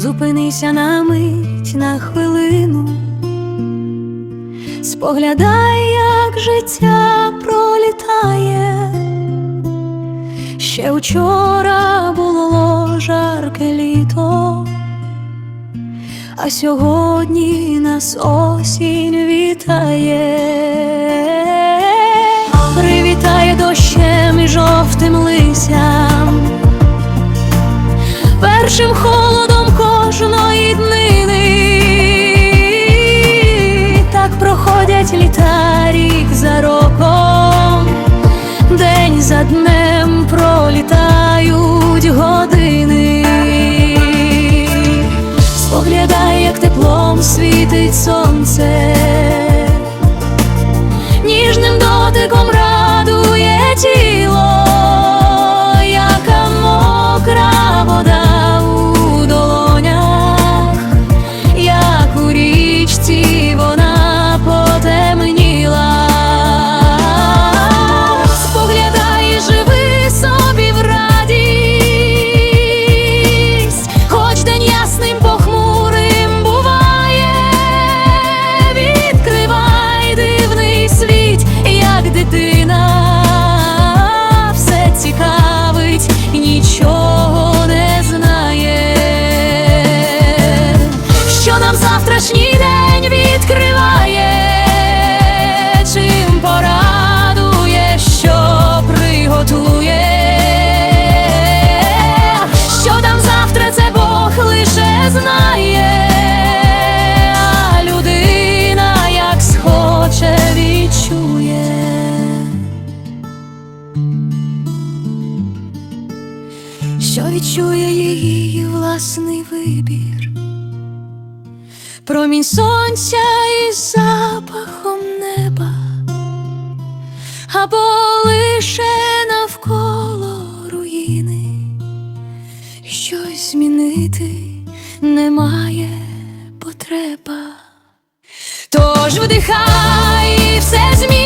зупинися на мить на хвилину, споглядай, як життя пролітає, ще вчора було жарке літо, а сьогодні нас осінь вітає. світить сонце. що відчує її власний вибір, промінь сонця і запахом неба, або лише навколо руїни, щось змінити немає потреба, тож вдихай і все змінити